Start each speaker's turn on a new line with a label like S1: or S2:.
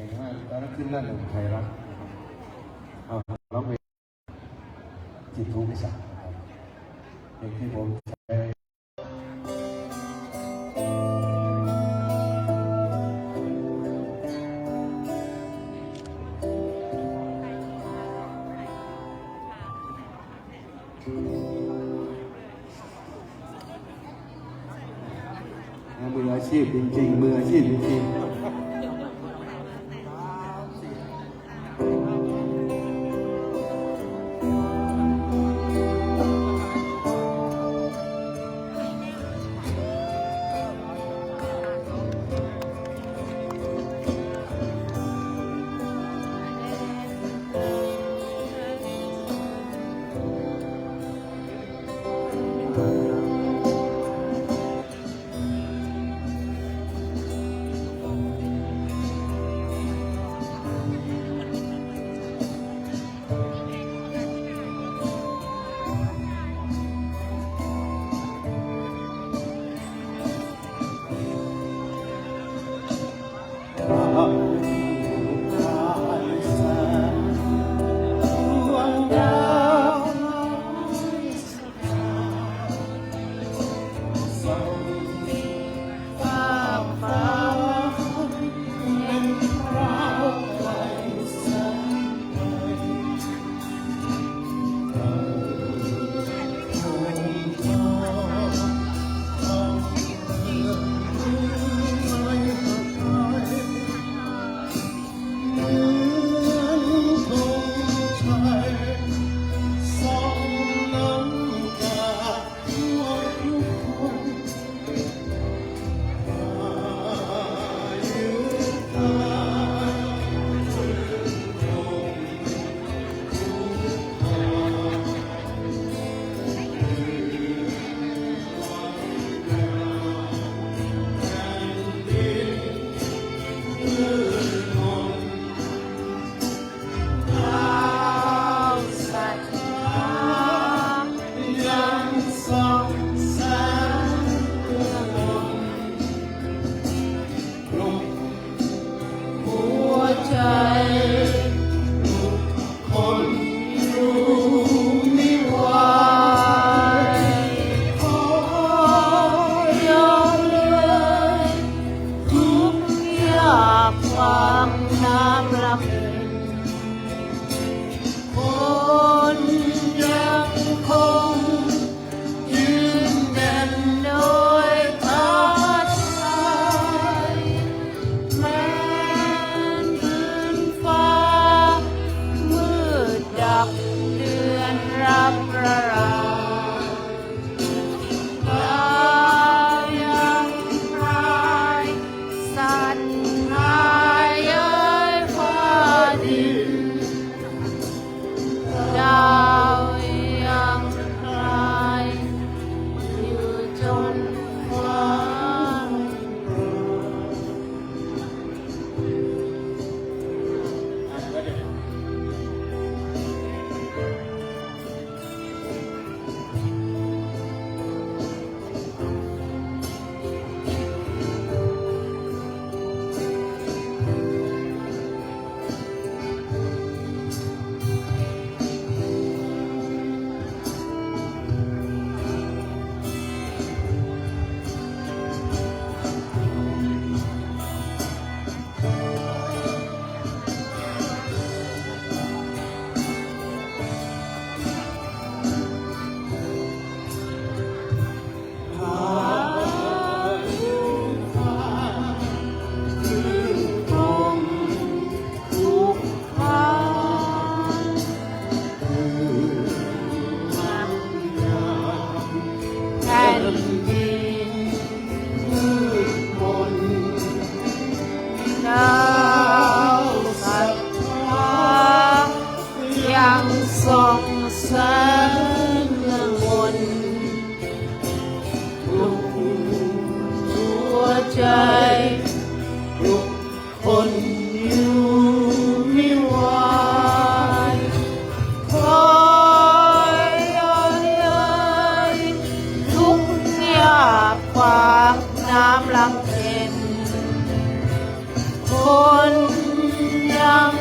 S1: เพลงว่าตอนนั้นขึ้นหน้าหนึ่งไทยรัฐเอาร้องเพลงจิตทุกข์พิสัยนะครับเพลงที่ผมใช้มืออาชีพจริงๆ มืออาชีพจริงๆ
S2: ทุกคนอยู่ไม่ไหวคอยเลยทุกยากขางน้ำลังเย็นคนยัง